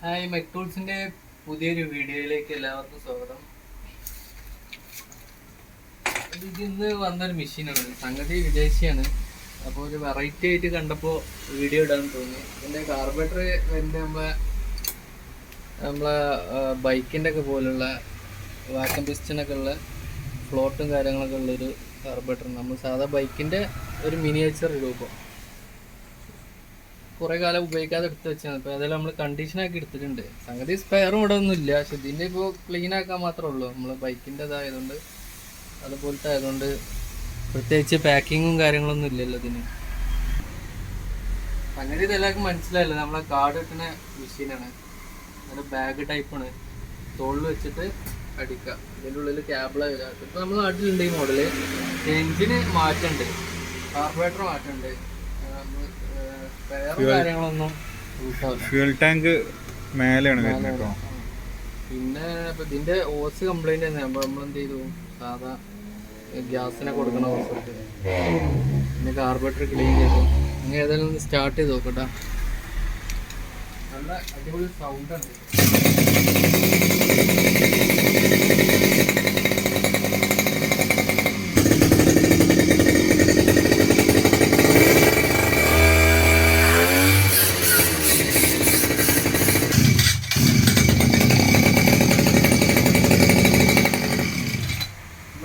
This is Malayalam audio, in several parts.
ഹായ് മെക്ടൂൾസിന്റെ പുതിയൊരു വീഡിയോയിലേക്ക് എല്ലാവർക്കും സ്വാഗതം. ഇന്ന് വന്നൊരു മെഷീനാണ് സംഗതി വിദേശിയാണ്. അപ്പോൾ ഒരു വെറൈറ്റി ആയിട്ട് കണ്ടപ്പോൾ വീഡിയോ ഇടാൻ തോന്നി. ഇതിന്റെ കാർബറേറ്റർ വരുന്നത് നമ്മളെ നമ്മളെ ബൈക്കിന്റെ ഒക്കെ പോലുള്ള വാക്കം പിസ്റ്റനൊക്കെ ഉള്ള ഫ്ലോട്ടും കാര്യങ്ങളൊക്കെ ഉള്ളൊരു കാർബറേറ്റർ നമ്മൾ സാധാ ബൈക്കിന്റെ ഒരു മിനിയേച്ചർ രൂപം കുറെ കാലം ഉപയോഗിക്കാതെ എടുത്ത് വെച്ചാണ് ഇപ്പൊ അതെല്ലാം നമ്മൾ കണ്ടീഷനാക്കി എടുത്തിട്ടുണ്ട്. സംഗതി സ്പെയറും ഇവിടെ ഒന്നും ഇല്ല പക്ഷെ ഇതിന്റെ ഇപ്പോൾ ക്ലീൻ ആക്കാൻ മാത്രമേ ഉള്ളൂ. നമ്മൾ ബൈക്കിന്റെതായതുകൊണ്ട് അതുപോലത്തെ ആയതുകൊണ്ട് പ്രത്യേകിച്ച് പാക്കിങ്ങും കാര്യങ്ങളൊന്നും ഇല്ലല്ലോ ഇതിന്. സംഗതി ഇതെല്ലാവർക്കും മനസ്സിലായില്ല? നമ്മളെ കാർഡ് കിട്ടുന്ന മെഷീനാണ് നല്ല ബാഗ് ടൈപ്പാണ് തോളിൽ വെച്ചിട്ട് അടിക്കുക. ഇതിന്റെ ഉള്ളിൽ ക്യാബിളാണ് വരിക. ഇപ്പോൾ നമ്മൾ നാട്ടിലുണ്ട് ഈ മോഡൽ എഞ്ചിന് മാറ്റമുണ്ട് കാർബറേറ്റർ മാറ്റമുണ്ട് സ്പെയറും കാര്യങ്ങളൊന്നും ഫ്യൂൽ ടാങ്ക് മേലെയാണ് വരുന്നത് കേട്ടോ. പിന്നെ ഇതിന്റെ ഓസ് കംപ്ലൈന്റ് തന്നെ. അപ്പൊ നമ്മൾ എന്ത് ചെയ്തു? സാധാ ഗ്യാസിനെ കൊടുക്കണ ഓസ് പിന്നെ കാർബറേറ്റർ ക്ലീൻ ചെയ്തു. നിങ്ങൾ ഏതായാലും ഒന്ന് സ്റ്റാർട്ട് ചെയ്ത് നോക്കട്ടെ. നല്ല അടിപൊളി സൗണ്ട് ഉണ്ട്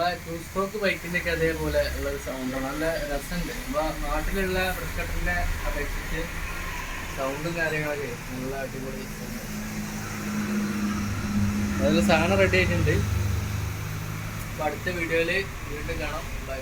നമ്മളെ ടൂ സ്ട്രോക്ക് ബൈക്കിന്റെ ഒക്കെ അതേപോലെ ഉള്ള ഒരു സൗണ്ട് നല്ല രസമുണ്ട്. നമ്മളെ നാട്ടിലുള്ള ബ്രിസ്കട്ടിന്റെ അപേക്ഷിച്ച് സൗണ്ടും കാര്യങ്ങളൊക്കെ നല്ല അടിപൊളി അതിൽ സാധനം റെഡി ആയിട്ടുണ്ട്. അപ്പൊ അടുത്ത വീഡിയോയിൽ വീണ്ടും കാണാം. ബൈ